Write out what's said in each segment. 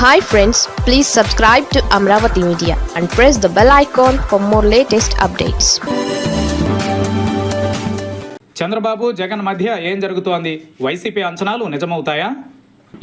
Hi friends please subscribe to Amaravati media and press the bell icon for more latest updates Chandrababu Jagan మధ్య ఏం జరుగుతోంది? YCP అంచనాలు నిజమవుతాయా?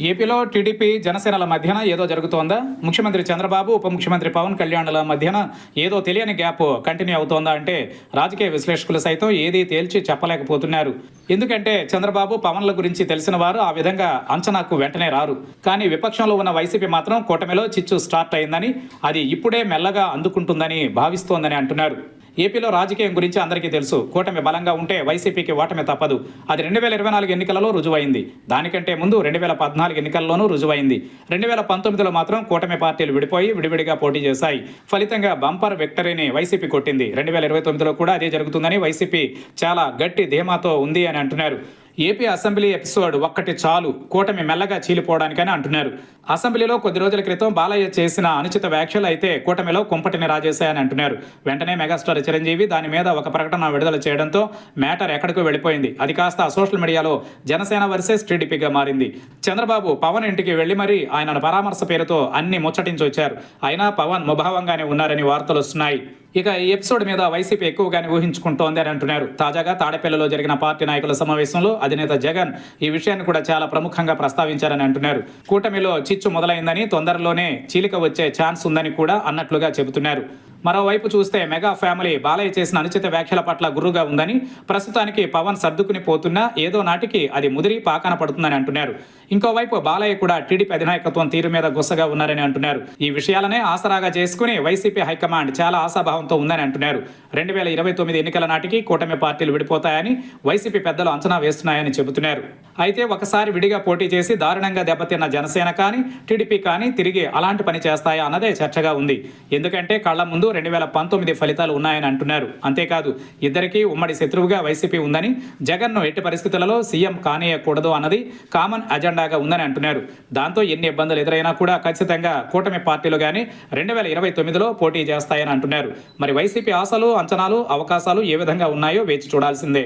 ఏపీలో TDP జనసేనల మధ్యన ఏదో జరుగుతోందా? ముఖ్యమంత్రి చంద్రబాబు ఉప ముఖ్యమంత్రి పవన్ కళ్యాణ్ల మధ్యన ఏదో తెలియని గ్యాప్ కంటిన్యూ అవుతోందా అంటే రాజకీయ విశ్లేషకులు సైతం ఏదీ తేల్చి చెప్పలేకపోతున్నారు. ఎందుకంటే చంద్రబాబు పవన్ల గురించి తెలిసిన వారు ఆ విధంగా అంచనాకు వెంటనే రారు. కానీ విపక్షంలో ఉన్న వైసీపీ మాత్రం కూటమిలో చిచ్చు స్టార్ట్ అయిందని అది ఇప్పుడే మెల్లగా అందుకుంటుందని భావిస్తోందని అంటున్నారు. ఏపీలో రాజకీయం గురించి అందరికీ తెలుసు. కూటమి బలంగా ఉంటే వైసీపీకి ఓటమి తప్పదు. అది రెండు వేల ఇరవై నాలుగు ఎన్నికలలో రుజువైంది. దానికంటే ముందు రెండు వేల పద్నాలుగు ఎన్నికల్లోనూ రుజువైంది. రెండు వేల పంతొమ్మిదిలో మాత్రం కూటమి పార్టీలు విడిపోయి విడివిడిగా పోటీ చేశాయి. ఫలితంగా బంపర్ విక్టరీని వైసీపీ కొట్టింది. రెండు వేల ఇరవై తొమ్మిదిలో కూడా అదే జరుగుతుందని వైసీపీ చాలా గట్టి ధీమాతో ఉంది అని అంటున్నారు. ఏపీ అసెంబ్లీ ఎపిసోడ్ ఒక్కటి చాలు. కూటమి మెల్లగా చీలిపోవడానికని అంటున్నారు. అసెంబ్లీలో కొద్ది రోజుల క్రితం బాలయ్య చేసిన అనుచిత వ్యాఖ్యలు అయితే కూటమిలో కుంపటిని రాజేశాయని అంటున్నారు. వెంటనే మెగాస్టార్ చిరంజీవి దాని మీద ఒక ప్రకటన విడుదల చేయడంతో మ్యాటర్ ఎక్కడికో వెళ్ళిపోయింది. అది కాస్త సోషల్ మీడియాలో జనసేన వర్సెస్ టీడీపీగా మారింది. చంద్రబాబు పవన్ ఇంటికి వెళ్ళి మరీ ఆయనను పరామర్శ పేరుతో అన్ని ముచ్చటించి వచ్చారు అయినా పవన్ ముభావంగానే ఉన్నారని వార్తలు వస్తున్నాయి ఇక ఈ ఎపిసోడ్ మీద వైసీపీ ఎక్కువగానే ఊహించుకుంటోంది అని అంటున్నారు. తాజాగా తాడేపల్లిలో జరిగిన పార్టీ నాయకుల సమావేశంలో అధినేత జగన్ ఈ విషయాన్ని కూడా చాలా ప్రముఖంగా ప్రస్తావించారని అంటున్నారు. కూటమిలో చిచ్చు మొదలైందని తొందరలోనే చీలిక వచ్చే ఛాన్స్ ఉందని కూడా అన్నట్లుగా చెబుతున్నారు. మరోవైపు చూస్తే మెగా ఫ్యామిలీ బాలయ్య చేసిన అనుచిత వ్యాఖ్యల పట్ల గురువుగా ఉందని ప్రస్తుతానికి పవన్ సర్దుకుని పోతున్నా ఏదో నాటికి అది ముదిరి పాకాన పడుతుందని అంటున్నారు. ఇంకోవైపు బాలయ్య కూడా టీడీపీ అధినాయకత్వం తీరు మీద గుస్సగా ఉన్నారని అంటున్నారు. ఈ విషయాలనే ఆసరాగా చేసుకుని వైసీపీ హైకమాండ్ చాలా ఆశాభావంతో ఉందని అంటున్నారు. రెండు వేల ఇరవై తొమ్మిది ఎన్నికల నాటికి కూటమి పార్టీలు విడిపోతాయని వైసీపీ పెద్దలు అంచనా వేస్తున్నాయని చెబుతున్నారు. అయితే ఒకసారి విడిగా పోటీ చేసి దారుణంగా దెబ్బతిన్న జనసేన కానీ టీడీపీ కానీ తిరిగి అలాంటి పని చేస్తాయా అన్నదే చర్చగా ఉంది. ఎందుకంటే కళ్ళ ముందు రెండు వేల పంతొమ్మిది ఫలితాలు ఉన్నాయని అంటున్నారు. అంతేకాదు ఇద్దరికీ ఉమ్మడి శత్రువుగా వైసీపీ ఉందని జగన్ను ఎట్టి పరిస్థితులలో సీఎం కానీయకూడదు అన్నది కామన్ అజెండాగా ఉందని అంటున్నారు. దాంతో ఎన్ని ఇబ్బందులు ఎదురైనా కూడా ఖచ్చితంగా కూటమి పార్టీలు కానీ రెండు వేల ఇరవై తొమ్మిదిలో పోటీ చేస్తాయని అంటున్నారు. మరి వైసీపీ ఆశలు అంచనాలు అవకాశాలు ఏ విధంగా ఉన్నాయో వేచి చూడాల్సిందే.